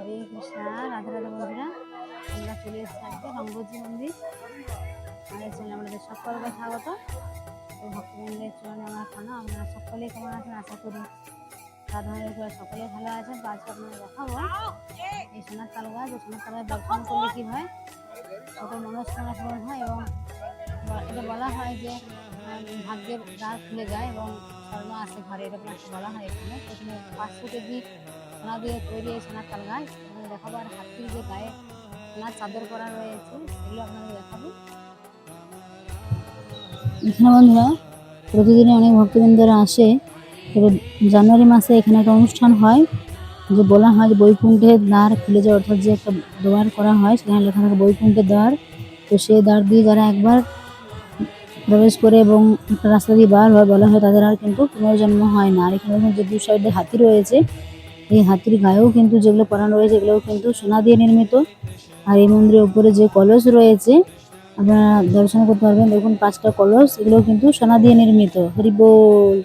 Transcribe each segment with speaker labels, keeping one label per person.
Speaker 1: হরে কৃষ্ণা, রাধা রাধা বন্ধুরা। আমরা চলে এসেছি আজকে রঙ্গজি মন্দির। আমাদের চ্যানেলে আমাদের সকলকে স্বাগত। এই ভক্তবৃন্দের চরণে আমার খানা আপনারা সকলেই কেমন আছেন? আশা করি রাধা রাধা করে সকলেই ভালো আছেন। তো আজকে আপনারা দেখাবো এই সোনার তাল গাছ এই সোনার তাল গাছ দর্শন করলে কী হয়? কত মনস্কামনা পূরণ হয় এবং এটা বলা হয় যে ভাগ্যের দ্বার খুলে যায় এবং আসে ঘরে এরকম বলা হয় এখানে। পাঁচশো কেজি সোনা দিয়ে তৈরি সোনার এবং দেখাবো আর হাতির যে গায়ে সোনার চাদর করা রয়েছে, সেগুলো আপনাদের দেখাবো। এখানে বন্ধুরা, প্রতিদিনই অনেক ভক্তবৃন্দরা আসে। তবে জানুয়ারি মাসে এখানে একটা অনুষ্ঠান হয়, যে বলা হয় যে বৈকুণ্ঠের দ্বার খুলে যায়, অর্থাৎ যে একটা দ্বার করা হয়, সেখানে লেখা থাকে বৈকুণ্ঠের দ্বার। তো সেই দ্বার দিয়ে যারা একবার প্রবেশ করে এবং একটা রাস্তা দিয়ে বার হয় বলা হয় তাদের আর কিন্তু পুনর্জন্ম হয় না। আর এখানে যে দু সাইডে হাতি রয়েছে। এই হাতির গায়েও কিন্তু যেগুলো পরানো রয়েছে এগুলোও কিন্তু সোনা দিয়ে নির্মিত। আর এই মন্দিরের উপরে যে কলস রয়েছে, আপনারা দর্শন করতে পারবেন। দেখুন পাঁচটা কলস এগুলো কিন্তু সোনা দিয়ে নির্মিত। হরি বল।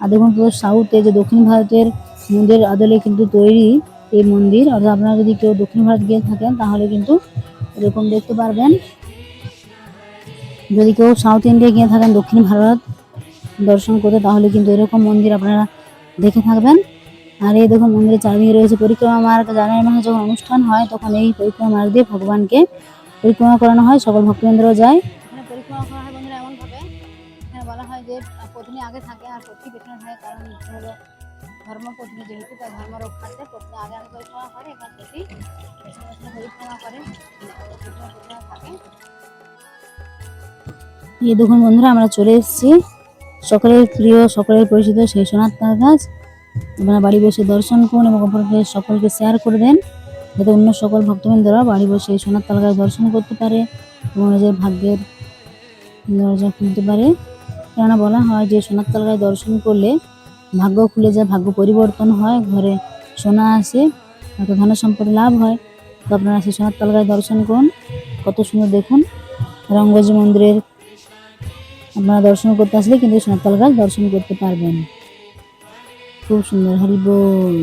Speaker 1: আর দেখুন পুরো সাউথে যে দক্ষিণ ভারতের মন্দির আদলে কিন্তু তৈরি এই মন্দির। অর্থাৎ আপনারা যদি কেউ দক্ষিণ ভারত গিয়ে থাকেন, তাহলে কিন্তু এরকম দেখতে পারবেন। যদি কেউ সাউথ ইন্ডিয়া গিয়ে থাকেন দক্ষিণ ভারত দর্শন করতে, তাহলে কিন্তু এরকম মন্দির আপনারা দেখে থাকবেন। আর এই দেখুন মন্দিরের চারিদিকে রয়েছে পরিক্রমা মার্গ। জানুয়ারি মাসে যখন অনুষ্ঠান হয়, তখন এই পরিক্রমা মার্গ দিয়ে ভগবানকে পরিক্রমা করানো হয়। সকল ভক্তবৃন্দরাও যায়। পত্নী আর পত্নী হলো ধর্মপত্নী যেহেতু তার ধর্ম রক্ষার্থে পত্নী আগে আগে পরিক্রমা করে পরিক্রমা থাকে। এই দেখুন বন্ধুরা, আমরা চলে এসেছি। সকলের প্রিয়, সকলের পরিচিত সেই সোনার তাল গাছ আপনারা বাড়ি বসে দর্শন করুন এবং অপরকে সকলকে শেয়ার করে দেন। যাতে অন্য সকল ভক্তবৃন্দরা বাড়ি বসে এই সোনার তাল গাছ দর্শন করতে পারে এবং নিজের ভাগ্যের দরজা খুলতে পারে। কেননা বলা হয় যে সোনার তাল গাছ দর্শন করলে ভাগ্য খুলে যায়, ভাগ্য পরিবর্তন হয়, ঘরে সোনা আসে, এত ধন সম্পদ লাভ হয়। তো আপনারা সেই সোনার তাল গাছ দর্শন করুন, কত সুন্দর দেখুন। রঙ্গজি মন্দিরের আপনারা দর্শন করতে আসলে কিন্তু সোনাতল গাছ দর্শন করতে পারবেন খুব সুন্দর, হরি বল।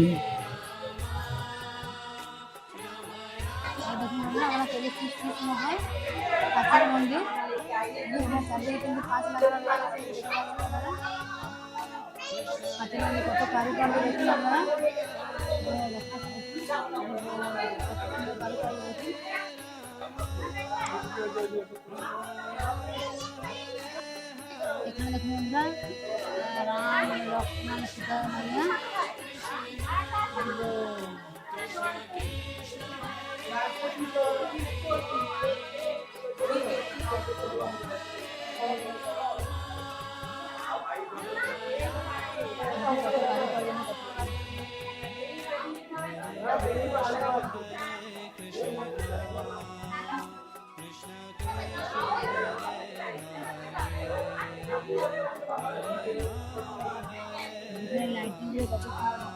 Speaker 1: কত দেখুন আমরা রাম লক্ষ্মণ সীতা মাইয়া কত সুন্দর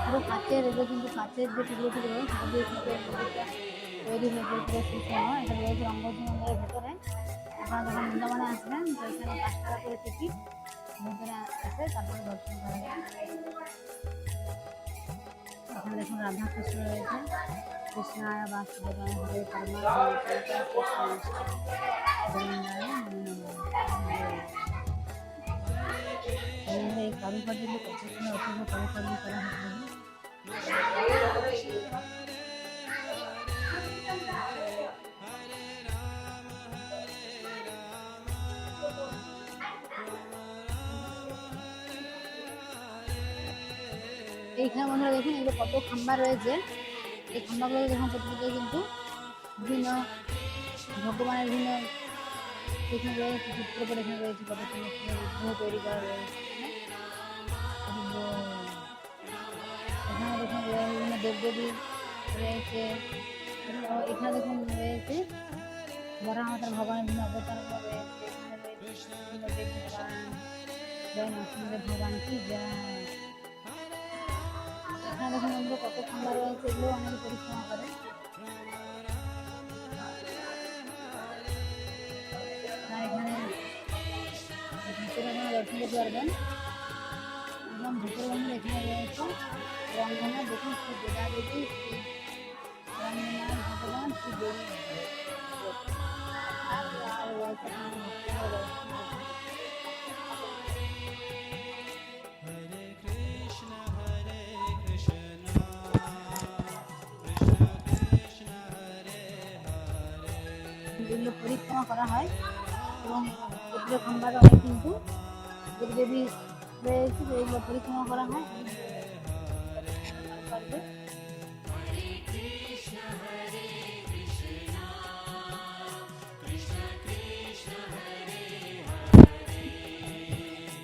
Speaker 1: পুরো কাচের এগুলো কিন্তু কাচের যে টুকরো টুকরো মন্দিরটা তৈরি হয়েছে পুরো সুসম এটা রয়েছে রঙ্গজি মন্দিরের আপনারা যখন বৃন্দাবনে আসবেন তো এখানে পাঁচ টাকা করে টিকিট ভেতরে এসে তারপরে দর্শন করা এখানে দেখুন রাধা কৃষ্ণ রয়েছে কৃষ্ণায় বাসুদেবায় হরে পরমা এই কারুকার্য অপূর্ব কারুকার্য করা এইখানে বন্ধুরা দেখুন, এগুলো কত খাম্বা রয়েছে। এই খাম্বাগুলো দেখুন প্রত্যেকে কিন্তু বিভিন্ন ভগবানের বিভিন্ন এখানে রয়েছে চিত্র করে এখানে রয়েছে, কত সুন্দর তৈরি করা রয়েছে। এখানে দেখুন বিভিন্ন দেবদেবী রয়েছে। এখানে- দেখুন, রয়েছে বড় মাতার ভগবানের বিভিন্ন অবতারগুলো রয়েছে ভগবান, কি জয়। এখানে দেখুন বন্ধুরা কত ঠান্ডা রয়েছে এগুলো অনেকে পরিশ্রম করে। আর এখানে ভিতরে আপনারা দর্শন করতে পারবেন। একদম ভিতরে এখানে রয়েছে। রঙ্গনা দেখুন খুব পরিক্রমা করা হয় এবং এগুলো খাম্বা রঙের কিন্তু দেবী রয়েছে এগুলো পরিক্রমা করা হয়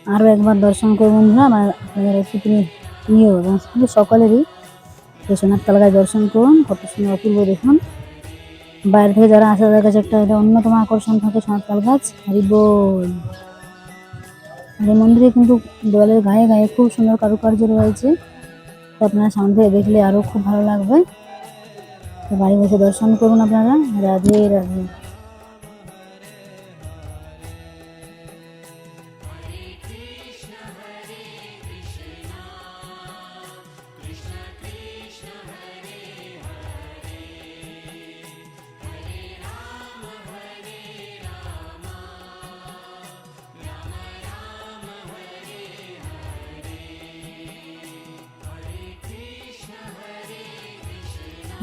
Speaker 1: আরও একবার দর্শন করব বন্ধুরা, আমার আপনাদের একটু প্রিয় এবং সকলেরই সোনার তালগায় দর্শন করুন, কত সুন্দর অপূর্ব দেখুন। বাইরে থেকে যারা আসে তাদের কাছে একটা অন্যতম আকর্ষণ থাকে সাঁতকাল গাছ হরিবোল আর এই মন্দিরে কিন্তু দেওয়ালের গায়ে গায়ে খুব সুন্দর কারুকার্য রয়েছে। তো আপনারা সামনে থেকে দেখলে আরও খুব ভালো লাগবে। তো বাড়ি বসে দর্শন করুন আপনারা। রাধে রাধে।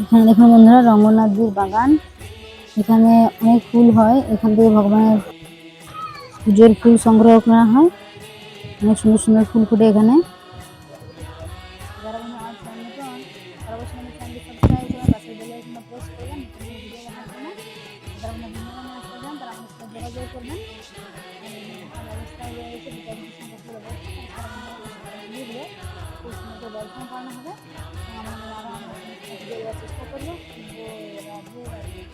Speaker 1: এখানে দেখুন বন্ধুরা, রঙ্গনাথজির বাগান। এখানে অনেক ফুল হয়। এখান থেকে ভগবানের পুজোর ফুল সংগ্রহ করা হয়। অনেক সুন্দর সুন্দর ফুল ফুটে এখানে। দর্শন করানো হবে Je vais vous laisser tranquille, je vais.